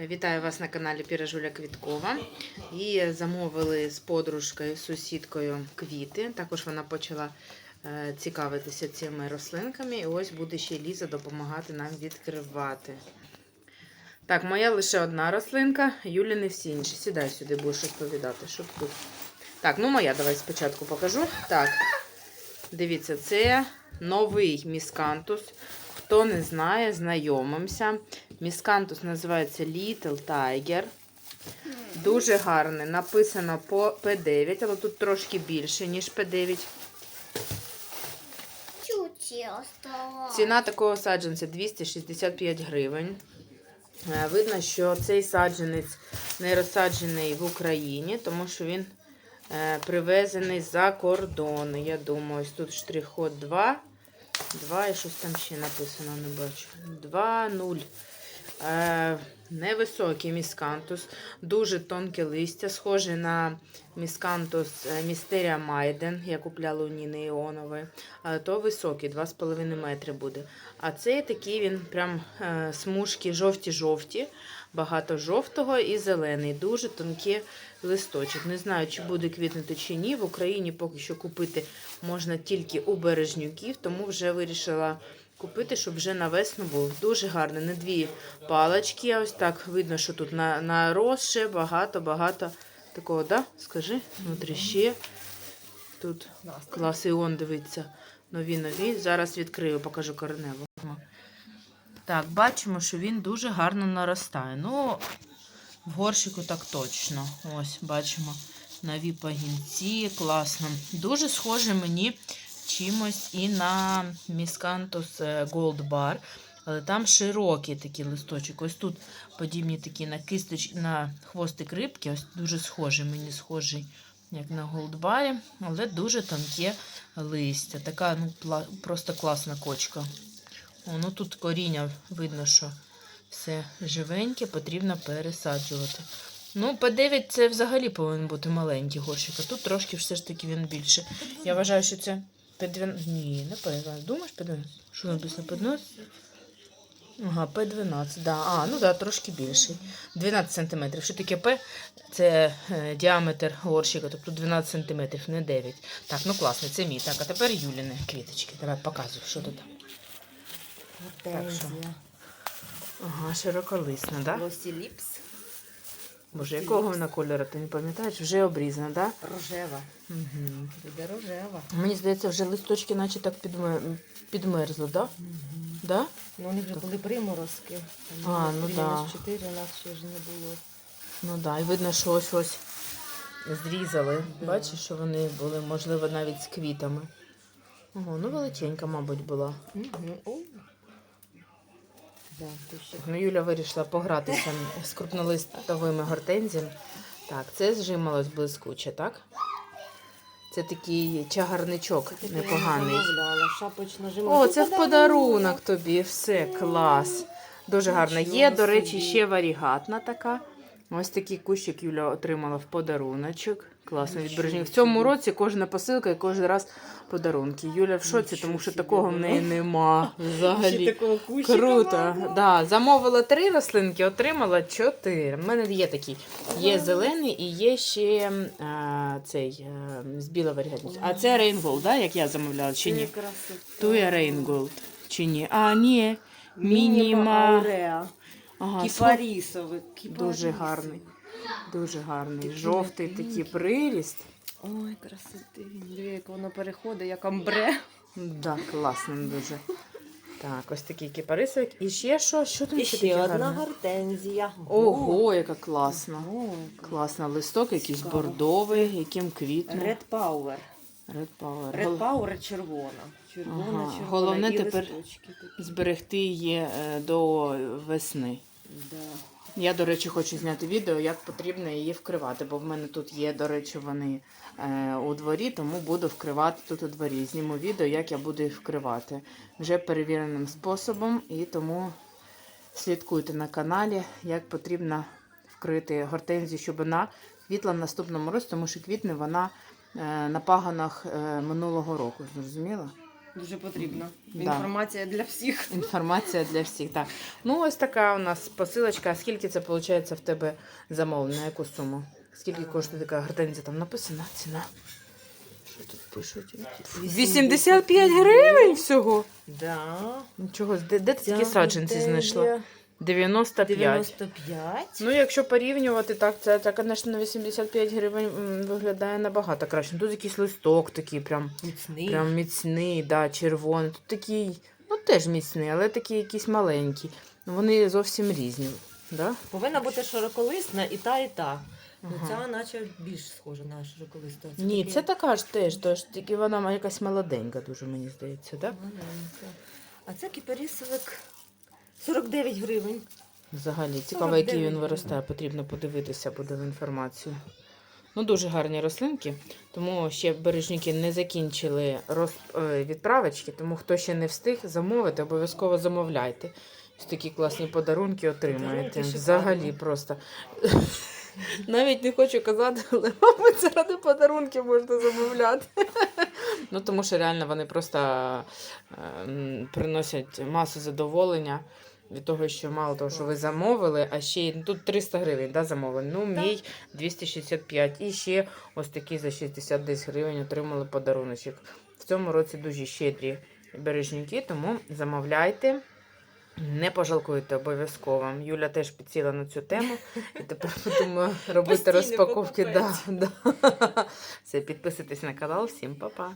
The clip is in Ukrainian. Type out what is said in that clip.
Вітаю вас на каналі Піражуля Квіткова. І замовили з подружкою, з сусідкою квіти. Також вона почала е, цікавитися цими рослинками. І ось буде ще Ліза допомагати нам відкривати. Так, моя лише одна рослинка, Юлі не всі інші. Сідай сюди, будеш розповідати, що тут. Так, ну моя, давай спочатку покажу. Так, дивіться, це новий міскантус. Хто не знає, знайомимося. Міскантус називається Little Tiger. Дуже гарний. Написано по P9, але тут трошки більше, ніж P9. Ціна такого саджанця 265 гривень. Е, Видно, що цей саджанець не розсаджений в Україні, тому що він е, привезений за кордону. Я думаю, ось тут штрих-код 2. 2 і щось там ще написано, не бачу. 2, 0. Е, невисокий міскантус, дуже тонке листя, схоже на міскантус е, Містерія Майден, я купляла у Ніни Іонової. Але то високий, 2,5 метри буде. А цей такий він прям е, смужки жовті-жовті, багато жовтого і зелений. Дуже тонкий листочок. Не знаю, чи буде квітнути чи ні. В Україні поки що купити можна тільки у бережнюків, тому вже вирішила купити, щоб вже на весну був. Дуже гарний. Не дві палочки. а Ось так видно, що тут на, наросше багато-багато такого, да? Скажи, внутрі ще. Тут клас іон дивиться. Нові нові. Зараз відкрию, покажу кореневу. Так, бачимо, що він дуже гарно наростає. Ну, в горщику так точно. Ось, бачимо нові пагінці, класно. Дуже схоже мені чимось і на Miscanthus е, Gold Bar. Але там широкий такий листочок. Ось тут подібні такі на кисточ, на хвостик рибки. Ось дуже схожий, мені схожий, як на голдбарі, але дуже тонке листя. Така ну, просто класна кочка. О, ну тут коріння видно, що все живеньке, потрібно пересаджувати. Ну, P9 це взагалі повинен бути маленький горщик, а тут трошки все ж таки він більше. Я вважаю, що це P12. Ні, не P12. Думаєш P12? Що написано P12? Ага, P12, да. А, ну да, трошки більший. 12 см. Що таке P? Це е, діаметр горщика, тобто 12 см, не 9. Так, ну класно, це мій. Так, а тепер Юліни квіточки. Давай показуй, що тут. Гортензія. Ага, широколисна, да? Лосі ліпс. Боже, якого вона кольору, ти не пам'ятаєш? Вже обрізана, да? Рожева. Угу. Буде рожева. Мені здається, вже листочки наче так підмер... підмерзли, да? Да? Ну, у них вже були приморозки. Там А, ну да. мінус 4 у нас ще ж не було. Ну да, і видно, що ось ось зрізали. Да. Бачиш, що вони були, можливо, навіть з квітами. Ого, ну величенька, мабуть, була. Угу. Да, Ну, Юля вирішила погратися з крупнолистовими гортензіями. Так, це зжималось блискуче, так? Це такий чагарничок непоганий. О, це в подарунок тобі. Все, клас. Дуже гарно. Є, до речі, ще варігатна така. Ось такий кущик Юля отримала в подаруночок. Класно від. В цьому році кожна посилка і кожен раз подарунки. Юля в шоці, тому що такого в неї нема. Взагалі. Такого кущика Круто. Да, замовила три рослинки, отримала чотири. У мене є такі. Є зелений і є ще а, цей а, з біла варігатниця. А це Рейнголд, да, як я замовляла, чи ні? Туя Рейнголд. Чи ні? А, ні. Мініма Мініма. ауреа. Ага, Кіпарісовий. Дуже гарний. Дуже гарний. Жовтий такий приріст. Ой, красоти. Диви, як воно переходить, як амбре. Да, класно дуже. Так, ось такий кипарисик. І ще що? Що І ще таке одна гарне? гортензія. Ого, яка класна. Класна листок, якийсь Цікаво. бордовий, яким квітне. Red Power. Red Power. Red Power червона. Червона, Ага. червона. Головне і тепер листочки такі. Зберегти її е, до весни. Да. Я, до речі, хочу зняти відео, як потрібно її вкривати, бо в мене тут є, до речі, вони е, у дворі, тому буду вкривати тут у дворі. Зніму відео, як я буду їх вкривати. Вже перевіреним способом, і тому слідкуйте на каналі, як потрібно вкрити гортензію, щоб вона квітла в наступному році, тому що квітне вона на пагонах е, минулого року. Зрозуміла? Дуже потрібно. Да. Інформація для всіх. Інформація для всіх. Так. Ну, ось така у нас посилочка. Скільки це виходить в тебе замовлено? На яку суму? Скільки коштує така гортензія? Там написана ціна. Що тут пишуть? 85 гривень всього. Да. Нічого, де, де ти такі саджанці знайшла? 95. 95. Ну, якщо порівнювати, так, це, це, звісно, на 85 гривень м, виглядає набагато краще. Тут якийсь листок такий прям, Міцний. прям міцний, да, червоний. Тут такий, ну теж міцний, але такий якийсь маленький. Ну, Вони зовсім різні. Да? Повинна бути широколисна і та, і та. Ну, Ага. ця наче більш схожа на широколисту. а Ні, таке це така ж теж, тож, тільки вона якась молоденька, дуже мені здається, так? маленька. А це кіпарісовик 49 гривень. Взагалі, цікаво, який він виростає, потрібно подивитися буде в інформацію. Ну, дуже гарні рослинки, тому ще бережники не закінчили роз... е, відправочки, тому хто ще не встиг замовити, обов'язково замовляйте. Ось такі класні подарунки отримаєте. Подарунки. Взагалі просто. Навіть не хочу казати, але мабуть, заради подарунків можна замовляти. Ну, тому що реально вони просто е, приносять масу задоволення від того, що мало того, що ви замовили, а ще й ну, тут 300 гривень да, замовлень. Ну, мій 265. І ще ось такі за 60 десь гривень отримали подаруночок. В цьому році дуже щедрі бережники, тому замовляйте. Не пожалкуйте обов'язково. Юля теж підсіла на цю тему. І тепер будемо робити розпаковки. Да, да. Все, підписуйтесь на канал. Всім па-па.